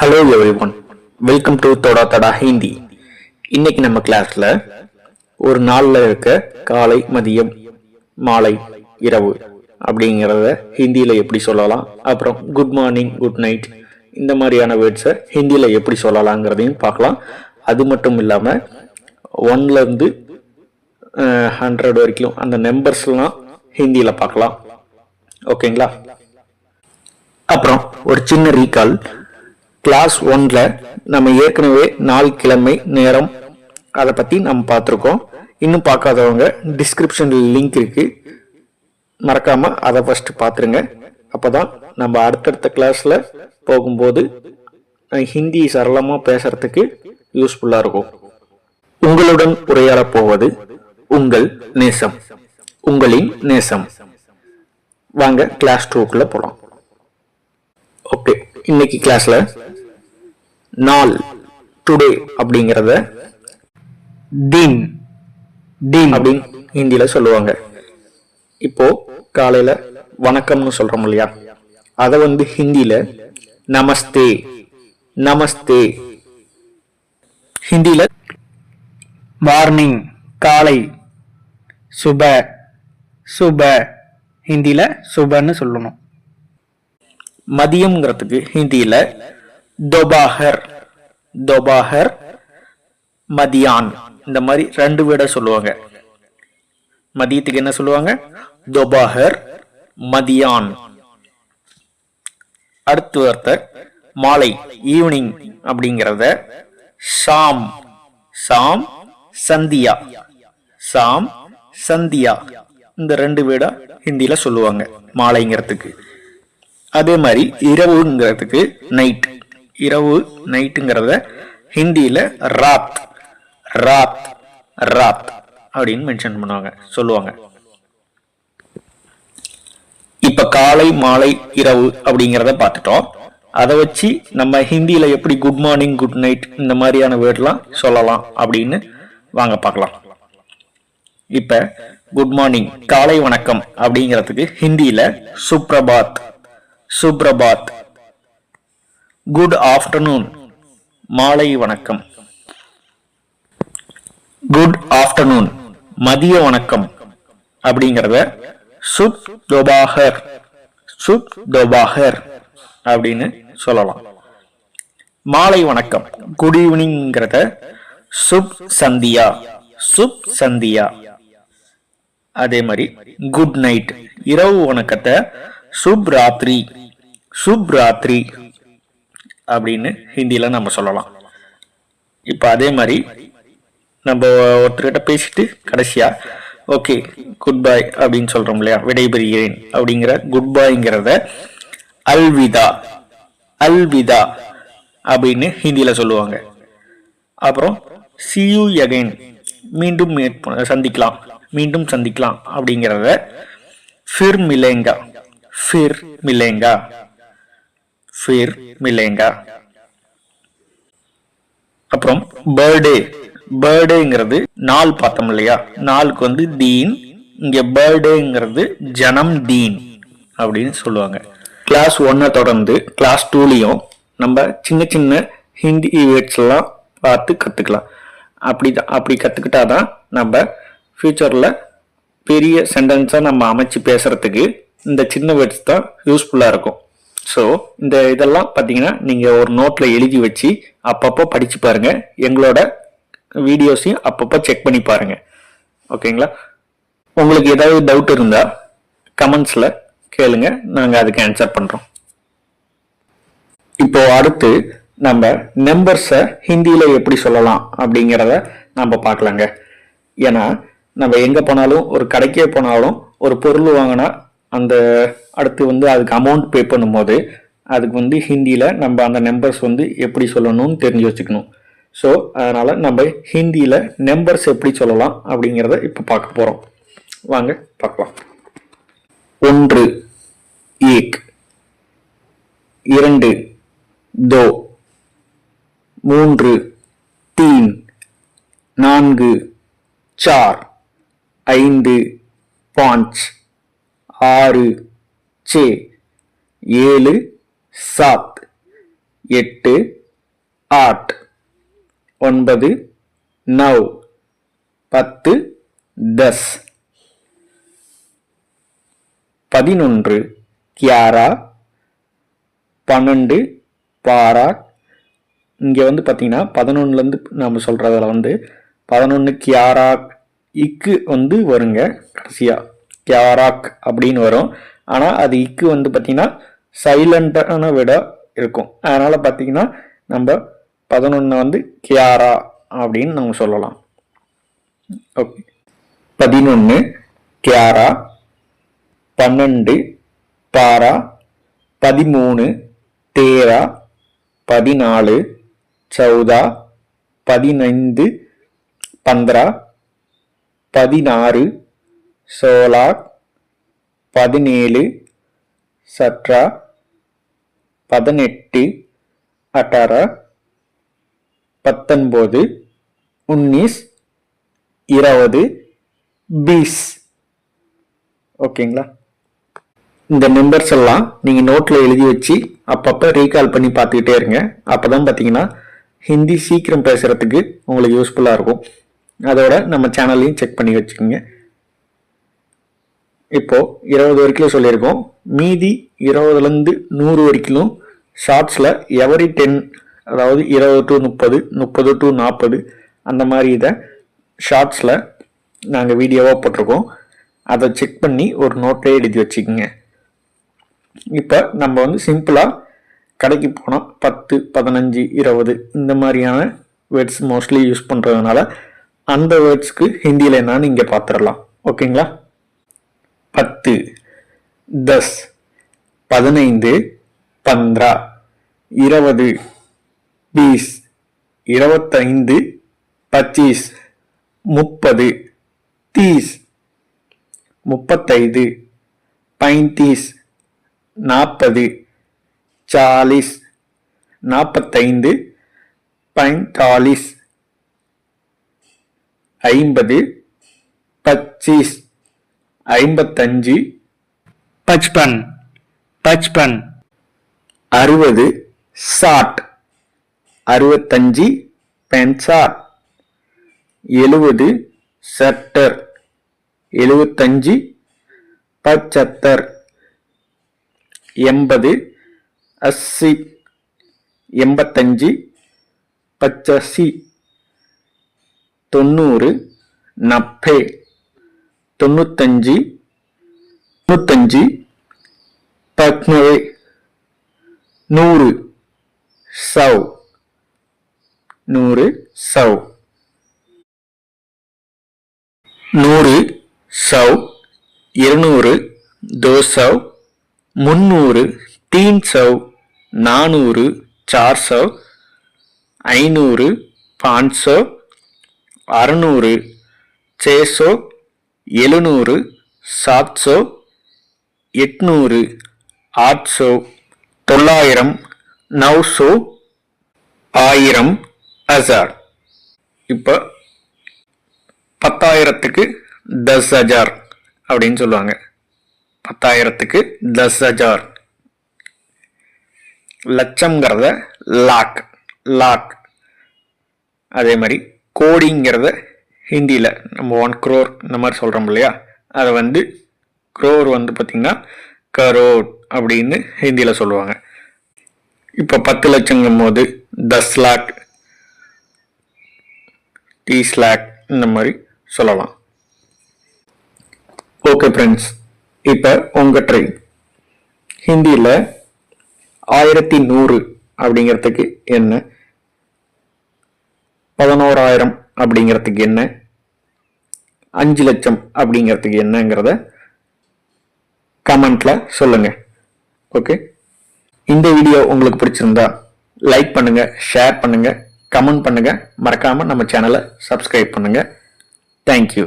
Hello everyone welcome to Thoda Thoda Hindi இன்னைக்கு நம்ம கிளாஸ்ல ஒரு நாளில் இருக்க காலை மதியம் மாலை இரவு அப்படிங்கிறத ஹிந்தியில் எப்படி சொல்லலாம்? அப்புறம் குட் மார்னிங் குட் நைட் இந்த மாதிரியான வேர்ட்ஸை ஹிந்தியில் எப்படி சொல்லலாங்கிறதையும் பார்க்கலாம். அது மட்டும் இல்லாமல் ஒன்லேருந்து ஹண்ட்ரட் வரைக்கும் அந்த நம்பர்ஸ்லாம் ஹிந்தியில் பார்க்கலாம். ஓகேங்களா அப்புறம் ஒரு சின்ன ரீகால் கிளாஸ் ஒன்ல நம்ம ஏற்கனவே நாள் கிழமை நேரம் அதை பத்தி நம்ம பார்த்துருக்கோம். இன்னும் பார்க்காதவங்க டிஸ்கிரிப்ஷன்ல லிங்க் இருக்கு. மறக்காம அதை ஃபர்ஸ்ட் பார்த்துருங்க. அப்போதான் நம்ம அடுத்தடுத்த கிளாஸ்ல போகும்போது ஹிந்தி சரளமாக பேசுறதுக்கு யூஸ்ஃபுல்லாக இருக்கும். உங்களுடன் உரையாட போவது உங்கள் நேசம். உங்களின் நேசம். வாங்க கிளாஸ் டூக்குள்ள போகலாம் ஓகே இன்னைக்கு கிளாஸ்ல நாள் டுடே அப்படிங்கிறத தீன் தீன் அப்படின்னு ஹிந்தியில சொல்லுவாங்க. இப்போ காலையில வணக்கம்னு சொல்றோம் இல்லையா? அதை வந்து ஹிந்தியில நமஸ்தே நமஸ்தே. ஹிந்தியில மார்னிங் காலை சுப சுப. ஹிந்தியில சுபன்னு சொல்லணும். மதியம்ங்கிறதுக்கு ஹிந்தியில தொபாஹர் தொபாஹர் மதியான். இந்த மாதிரி ரெண்டு விட சொல்லுவாங்க. மதியத்துக்கு என்ன சொல்லுவாங்க? தொபாஹர் மதியான். அடுத்து ஒருத்தர் மாலை ஈவினிங் அப்படிங்கிறத ஷாம். ஷாம் சந்தியா. ஷாம் சந்தியா. இந்த ரெண்டு வீடா ஹிந்தியில சொல்லுவாங்க மாலைங்கிறதுக்கு. அதே மாதிரி இரவுங்கிறதுக்கு நைட் இரவு நைட்டுங்கிறத ஹிந்தியில் ராத். ராத் ராத் அப்படின்னு மென்ஷன் பண்ணுவாங்க சொல்லுவாங்க. இப்ப காலை மாலை இரவு அப்படிங்கிறத பார்த்துட்டோம். அதை வச்சு நம்ம ஹிந்தியில எப்படி குட் மார்னிங் குட் நைட் இந்த மாதிரியான வேர்ட்லாம் சொல்லலாம் அப்படின்னு வாங்க பார்க்கலாம். இப்ப குட் மார்னிங் காலை வணக்கம் அப்படிங்கிறதுக்கு ஹிந்தியில சுப்ரபாத் சுப்ரபாத். குட் ஆஃப்டர்நூன் மாலை வணக்கம். குட் ஆஃப்டர்நூன் மதிய வணக்கம். அப்படிங்கிறத சுப் தோபாகர் சுப் தோபாகர் அப்படின்னு சொல்லலாம். மாலை வணக்கம். குட் ஈவினிங்கிறத சுப் சந்தியா சுப் சந்தியா அதே மாதிரி குட் நைட் இரவு வணக்கத்தை சுப் ராத்திரி சுப் ராத்திரி அப்படின்னு ஹிந்தியில் நம்ம சொல்லலாம். இப்போ அதே மாதிரி நம்ம ஒருத்தர்கிட்ட பேசிட்டு கடைசியா ஓகே குட் பாய் அப்படின்னு சொல்றோம் இல்லையா? விடைபெறுகிறேன் அப்படிங்கிற குட் பாய்ங்கிறத அல்விதா அல்விதா அப்படின்னு ஹிந்தியில் சொல்லுவாங்க. அப்புறம் சியு அகைன் மீண்டும் சந்திக்கலாம். மீண்டும் சந்திக்கலாம் அப்படிங்கிறத ஃபிர் மிலேங்கா ஃபிர் மிலேங்கா फिर மிலேங்கா அப்புறம் பர்த்டே பர்த்டேங்கிறது நாள் பார்த்தோம் இல்லையா? நாளுக்கு வந்து தீன் இங்க பர்த்டேங்கிறது ஜனம் தீன் அப்படின்னு சொல்லுவாங்க. கிளாஸ் ஒன்னை தொடர்ந்து கிளாஸ் டூலையும் நம்ம சின்ன சின்ன ஹிந்தி வேர்ட்ஸ் எல்லாம் பார்த்து கற்றுக்கலாம் அப்படி அப்படி கற்றுக்கிட்டா தான் நம்ம ஃப்யூச்சரில் பெரிய சென்டென்ஸாக நம்ம அமைச்சு பேசுறதுக்கு இந்த சின்ன வேர்ட்ஸ் தான் யூஸ்ஃபுல்லாக இருக்கும். ஸோ இந்த இதெல்லாம் பார்த்தீங்கன்னா நீங்கள் ஒரு நோட்டில் எழுதி வச்சு அப்பப்போ படித்து பாருங்கள் எங்களோட வீடியோஸையும் அப்பப்போ செக் பண்ணி பாருங்கள் ஓகேங்களா உங்களுக்கு ஏதாவது டவுட் இருந்தால் கமெண்ட்ஸில் கேளுங்க. நாங்கள் அதுக்கு ஆன்சர் பண்ணுறோம் இப்போ அடுத்து நம்ம நம்பர்ஸை ஹிந்தியில் எப்படி சொல்லலாம் அப்படிங்கிறத நம்ம பார்க்கலாங்க. ஏன்னா நம்ம எங்கே போனாலும் ஒரு கடைக்கே போனாலும் ஒரு பொருள் வாங்கினா அந்த அடுத்து வந்து அதுக்கு அமௌண்ட் பே பண்ணும்போது அதுக்கு வந்து ஹிந்தியில் நம்ம அந்த நம்பர்ஸ் வந்து எப்படி சொல்லணும்னு தெரிஞ்சு வச்சுக்கணும். ஸோ அதனால் நம்ம ஹிந்தியில் நம்பர்ஸ் எப்படி சொல்லலாம் அப்படிங்கிறத இப்போ பார்க்க போகிறோம் வாங்க பார்க்கலாம். ஒன்று ஏக். இரண்டு தோ. மூன்று தீன். நான்கு சார். ஐந்து பாஞ்ச் ஆறு சே ஏழு சாத் எட்டு ஆட். ஒன்பது நவ். பத்து தஸ். பதினொன்று கியாரா. பன்னெண்டு பாரா. இங்கே வந்து பார்த்தீங்கன்னா பதினொன்றுலேருந்து நம்ம சொல்கிறதில் வந்து பதினொன்று கியாரா இக்கு வந்து வருங்க கடைசியாக கியாராக் அப்படின்னு வரும். ஆனால் அது இக்கு வந்து பார்த்தீங்கன்னா சைலண்டான விட இருக்கும். அதனால் பார்த்தீங்கன்னா நம்ம பதினொன்று வந்து கியாரா அப்படின்னு நம்ம சொல்லலாம். ஓகே பதினொன்று கியாரா பன்னெண்டு பாரா பதிமூணு தேரா பதினாலு சௌதா பதினைந்து பந்திரா பதினாறு சோலா பதினேழு சட்ரா பதினெட்டு அட்டாரா பத்தொன்பது உன்னிஸ் இருபது பீஸ். ஓகேங்களா? இந்த நம்பர்ஸ் எல்லாம் நீங்கள் நோட்டில் எழுதி வச்சு அப்பப்போ ரீகால் பண்ணி பார்த்துக்கிட்டே இருங்க. அப்போ தான் பார்த்தீங்கன்னா ஹிந்தி சீக்கிரம் பேசுகிறதுக்கு உங்களுக்கு யூஸ்ஃபுல்லாக இருக்கும். அதோட நம்ம சேனல்லையும் செக் பண்ணி வச்சுக்கோங்க. இப்போ இருபது வரைக்கும் சொல்லியிருக்கோம். மீதி இருபதுலேருந்து நூறு வரைக்கும் ஷார்ட்ஸில் எவரி டென் அதாவது இருபது டு முப்பது முப்பது டு நாற்பது அந்த மாதிரி இதை ஷார்ட்ஸில் நாங்கள் வீடியோவாக போட்டிருக்கோம். அதை செக் பண்ணி ஒரு நோட்டை எழுதி வச்சுக்கோங்க. இப்போ நம்ம வந்து சிம்பிளாக கடைக்கு போனால் பத்து பதினஞ்சு இருபது இந்த மாதிரியான வேர்ட்ஸ் மோஸ்ட்லி யூஸ் பண்ணுறதுனால அந்த வேர்ட்ஸ்க்கு ஹிந்தியில் என்னான்னு இங்கே பார்த்துடலாம் ஓகேங்களா? பத்து தஸ் பதினைந்து பந்திரா இருபது பீஸ் இருபத்தைந்து பச்சீஸ் முப்பது தீஸ் முப்பத்தைது பைந்தீஸ் நாற்பது சாலிஸ் நாற்பத்தைந்து பைந்தாலிஸ் ஐம்பது பச்சீஸ் ஐம்பத்தஞ்சு பச்பன் பச்பன். அறுபது சாட் அறுபத்தஞ்சு பென்சாட் எழுபது சட்டர் எழுபத்தஞ்சு பச்சத்தர். எண்பது அஸ்ஸி. எண்பத்தஞ்சு பச்சசி தொண்ணூறு நப்பே. தொண்ணூத்தஞ்சு தொண்ணூத்தஞ்சு பத்னவே நூறு சவ். நூறு சவ். நூறு சவ். இருநூறு தோ சவ். முந்நூறு தீன் சவ். நானூறு சார் சவ். ஐநூறு பான்சோ அறுநூறு அறநூறு சேசோ எழுநூறு சாத்சோ எட்நூறு ஆட்சோ தொள்ளாயிரம் நவ்சோ ஆயிரம் ஹசார். இப்போ பத்தாயிரத்துக்கு தஸ் ஹஜார் அப்படின்னு சொல்லுவாங்க. பத்தாயிரத்துக்கு தஸ் ஹஜார். லட்சம்ங்கிறத லாக் லாக். அதே மாதிரி கோடிங்கிறத ஹிந்தியில் நம்ம ஒன் க்ரோர் இந்த மாதிரி சொல்கிறோம் இல்லையா? அதை வந்து க்ரோர் வந்து பார்த்திங்கன்னா கரோட் அப்படின்னு ஹிந்தியில் சொல்லுவாங்க. இப்போ பத்து லட்சங்கும் போது தஸ் லேக் தீஸ் லேக் இந்த மாதிரி சொல்லலாம். ஓகே ஃப்ரெண்ட்ஸ் இப்போ உங்கள் ட்ரெயின் ஹிந்தியில் ஆயிரத்தி நூறு அப்படிங்கிறதுக்கு என்ன? பதினோராயிரம் அப்படிங்கிறதுக்கு என்ன? அஞ்சு லட்சம் அப்படிங்கிறதுக்கு என்னங்கிறத கமெண்ட்ல சொல்லுங்க. ஓகே இந்த வீடியோ உங்களுக்கு பிடிச்சிருந்தா லைக் பண்ணுங்க ஷேர் பண்ணுங்க கமெண்ட் பண்ணுங்க. மறக்காம நம்ம சேனலை சப்ஸ்கிரைப் பண்ணுங்க. தேங்க்யூ